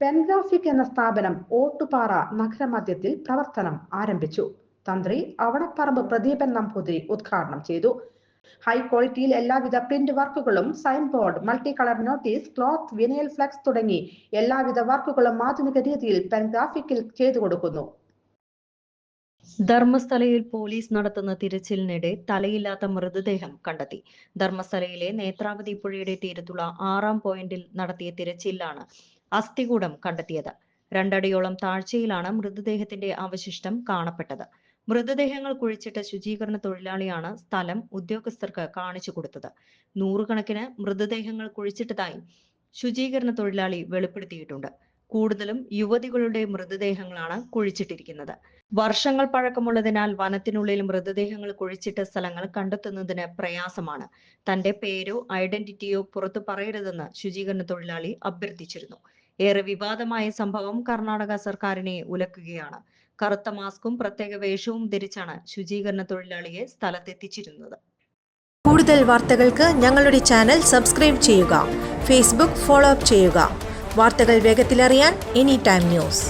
പെൻഗ്രാഫിക് എന്ന സ്ഥാപനം ഓട്ടുപാറ നഗരമധ്യത്തിൽ പ്രവർത്തനം ആരംഭിച്ചു. തന്ത്രി അവണപ്പറമ്പ് പ്രദീപൻ നമ്പൂതിരി ഉദ്ഘാടനം ചെയ്തു. ഹൈ ക്വാളിറ്റിയിൽ എല്ലാവിധ പ്രിന്റ് വർക്കുകളും sign board multi colour notice cloth vinyl flex തുടങ്ങി എല്ലാവിധ വർക്കുകളും ആധുനിക രീതിയിൽ പെൻഗ്രാഫിക്കിൽ ചെയ്തു കൊടുക്കുന്നു. ധർമ്മസ്ഥലയിൽ പോലീസ് നടത്തുന്ന തിരച്ചിലിനിടെ തലയില്ലാത്ത മൃതദേഹം കണ്ടെത്തി. ധർമ്മസ്ഥലയിലെ നേത്രാവതി പുഴയുടെ തീരത്തുള്ള ആറാം പോയിന്റിൽ നടത്തിയ തിരച്ചിലിലാണ് അസ്ഥികൂടം കണ്ടെത്തിയത്. രണ്ടടിയോളം താഴ്ചയിലാണ് മൃതദേഹത്തിന്റെ അവശിഷ്ടം കാണപ്പെട്ടത്. മൃതദേഹങ്ങൾ കുഴിച്ചിട്ട ശുചീകരണ തൊഴിലാളിയാണ് സ്ഥലം ഉദ്യോഗസ്ഥർക്ക് കാണിച്ചു കൊടുത്തത്. നൂറുകണക്കിന് മൃതദേഹങ്ങൾ കുഴിച്ചിട്ടതായി ശുചീകരണ തൊഴിലാളി വെളിപ്പെടുത്തിയിട്ടുണ്ട്. കൂടുതലും യുവതികളുടെ മൃതദേഹങ്ങളാണ് കുഴിച്ചിട്ടിരിക്കുന്നത്. വർഷങ്ങൾ പഴക്കമുള്ളതിനാൽ വനത്തിനുള്ളിൽ മൃതദേഹങ്ങൾ കുഴിച്ചിട്ട സ്ഥലങ്ങൾ കണ്ടെത്തുന്നതിന് പ്രയാസമാണ്. തന്റെ പേരോ ഐഡന്റിറ്റിയോ പുറത്തു പറയരുതെന്ന് ശുചീകരണ തൊഴിലാളി അഭ്യർത്ഥിച്ചിരുന്നു. ഏറെ വിവാദമായ സംഭവം കർണാടക സർക്കാരിനെ ഉലക്കുകയാണ്. കറുത്ത മാസ്കും പ്രത്യേക വേഷവും ധരിച്ചാണ് ശുചീകരണ തൊഴിലാളിയെ സ്ഥലത്തെത്തിച്ചിരുന്നത്. കൂടുതൽ വാർത്തകൾക്ക് ഞങ്ങളുടെ ചാനൽ സബ്സ്ക്രൈബ് ചെയ്യുക ഫേസ്ബുക്ക് ഫോളോ അപ്പ് ചെയ്യുക. വാർത്തകൾ വേഗത്തിലറിയാൻ എനി ടൈം ന്യൂസ്.